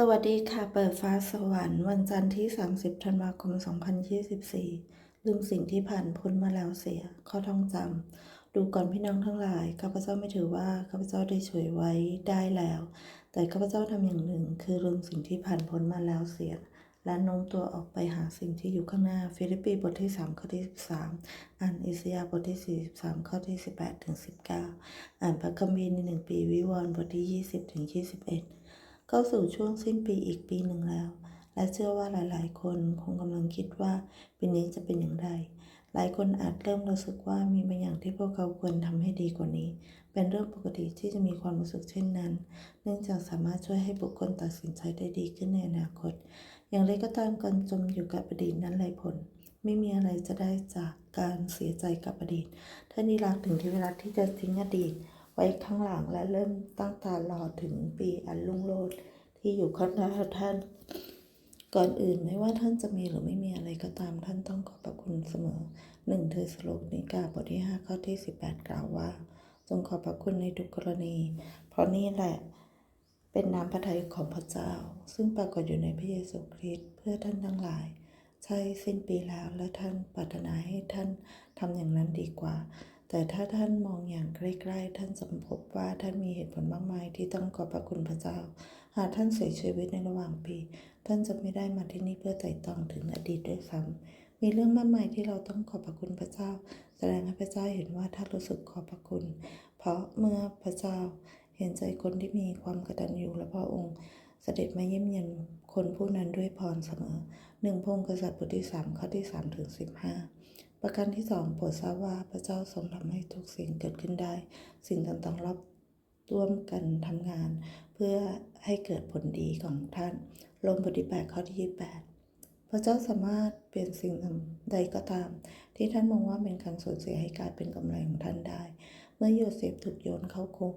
สวัสดีค่ะ เปิดฟ้าสวรรค์วันจันทร์ที่ 30 ธันวาคม 2024 ลืมสิ่งที่ผ่านพ้นมาแล้วเสีย ข้อท่องจำ ดูก่อนพี่น้องทั้งหลาย ข้าพเจ้าไม่ถือว่า ข้าพเจ้าได้ช่วยไว้ได้แล้ว แต่ข้าพเจ้าทำอย่างหนึ่ง คือลืมสิ่งที่ผ่านพ้นมาแล้วเสีย และโน้มตัวออกไปหาสิ่งที่อยู่ข้างหน้า ฟิลิปปีบทที่ 3 ข้อที่ 13 อ่านอิสยาบทที่ 43 ข้อที่ 18ถึง19 อ่านพระคัมภีร์ในหนึ่งปีวิวรณ์บทที่ 20ถึง21 เข้าสู่ช่วงสิ้นปีอีกปีหนึ่งแล้ว และเชื่อว่าหลาย ๆ คนคงกำลังคิดว่าปีนี้จะเป็นอย่างไรหลายคนอาจเริ่มรู้สึกว่ามีบางอย่างที่พวกเขาควรทำให้ดีกว่านี้ เป็นเรื่องปกติที่จะมีความรู้สึกเช่นนั้น เนื่องจากสามารถช่วยให้บุคคลตัดสินใจได้ดีขึ้นในอนาคต อย่างไรก็ตามการจมอยู่กับอดีตนั้นไร้ผล ไม่มีอะไรจะได้จากการเสียใจกับอดีตท่านนี้รักถึงที่เวลาที่จะทิ้งอดีต ไว้ข้างหลังและเริ่มตั้งตารอถึงปีอันรุ่งโรจน์ที่อยู่ข้างหน้าท่าน ก่อนอื่นไม่ว่าท่านจะมีหรือไม่มีอะไรก็ตามท่านต้องขอบพระคุณเสมอหนึ่งเทสโลนิกาบทที่ 5 ข้อที่ 18 กล่าวว่า จงขอบพระคุณในทุกกรณี เพราะนี่แหละเป็นน้ำพระทัยของพระเจ้า ซึ่งปรากฏอยู่ในพระเยซูคริสต์เพื่อท่านทั้งหลาย ใช่สิ้นปีแล้วและท่านปรารถนาให้ท่านทำอย่างนั้นดีกว่า แต่ถ้าท่านมองอย่างใกล้ๆ ท่านจะพบว่าท่านมีเหตุผลมากมายที่ต้องขอบพระคุณพระเจ้า หากท่านเสียชีวิตในระหว่างปี ท่านจะไม่ได้มาที่นี่เพื่อไต่ตองถึงอดีตด้วยซ้ำมีเรื่องมากมายที่เราต้องขอบพระคุณพระเจ้า แสดงให้พระเจ้าเห็นว่าท่านรู้สึกขอบพระคุณ เพราะเมื่อพระเจ้าเห็นใจคนที่มีความกตัญญูและพระองค์ เสด็จมาเยี่ยมเยียนคนผู้นั้นด้วยพรเสมอหนึ่งพงศ์กษัตริย์บทที่สามข้อที่สามถึงสิบห้า ประการที่สองโปรดทราบว่าพระเจ้าทรงทำให้ทุกสิ่งเกิดขึ้นได้ สิ่งต่างๆรอบร่วมกันทำงาน เพื่อให้เกิดผลดีของท่าน ลงบทที่แปดข้อที่ยี่แปดพระเจ้าสามารถเปลี่ยนสิ่งใดก็ตาม ที่ท่านมองว่าเป็นการสูญเสียให้กลายเป็นกำไรของท่านได้ เมื่อโยเซฟถูกโยนเข้าคุก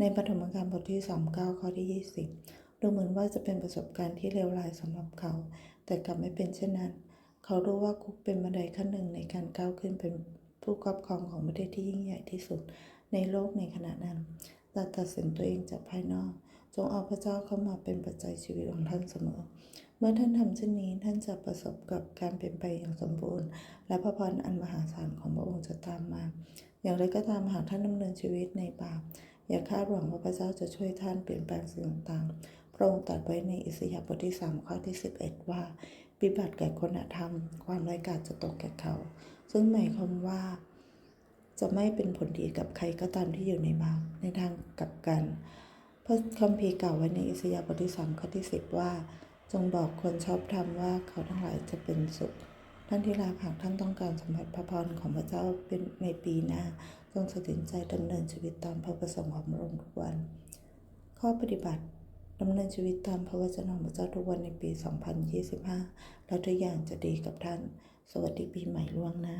ในปฐมกาลบทที่39ข้อที่ 20 ดูเหมือนว่าจะเป็นประสบการณ์ที่เลวร้ายสำหรับเขา แต่กลับไม่เป็นเช่นนั้น เขารู้ว่าคุกเป็นบันไดขั้นหนึ่งในการก้าวขึ้นเป็นผู้ครอบครองของประเทศที่ยิ่งใหญ่ที่สุดในโลกในขณะนั้นแต่ตัดสินตัวเองจากภายนอก จงเอาพระเจ้าเข้ามาเป็นปัจจัยชีวิตของท่านเสมอ เมื่อท่านทำเช่นนี้ท่านจะประสบกับการเปลี่ยนไปอย่างสมบูรณ์ และพระพรอันมหาศาลของพระองค์จะตามมา อย่างไรก็ตามหากท่านดำเนินชีวิตในบาปอย่าคาดหวังว่าพระเจ้าจะช่วยท่านเปลี่ยนแปลงสิ่งต่างๆพระองค์ตรัสไว้ในอิสยาห์บทที่3ข้อที่ 11 ว่า ปิบัติแก่คนธรรม ความไร้กาจจะตกแก่เขา ซึ่งหมายความว่า จะไม่เป็นผลดีกับใครก็ตามที่อยู่ในบาปในทางกลับกัน พระคัมภีร์กล่าวไว้ในอิสยาห์บทที่3ข้อที่10ว่า จงบอกคนชอบธรรมว่าเขาทั้งหลายจะเป็นสุข ท่านที่รักหากท่านต้องการสัมผัสพระพรของพระเจ้าเป็นในปีหน้าจงตัดสินใจดำเนินชีวิตตามพระประสงค์ของพระองค์ทุกวัน ข้อปฏิบัติ ดำเนินชีวิตตามพระวจนะของพระเจ้าทุกวันในปี 2025 แล้วทุกอย่างจะดีกับท่าน สวัสดีปีใหม่ล่วงหน้า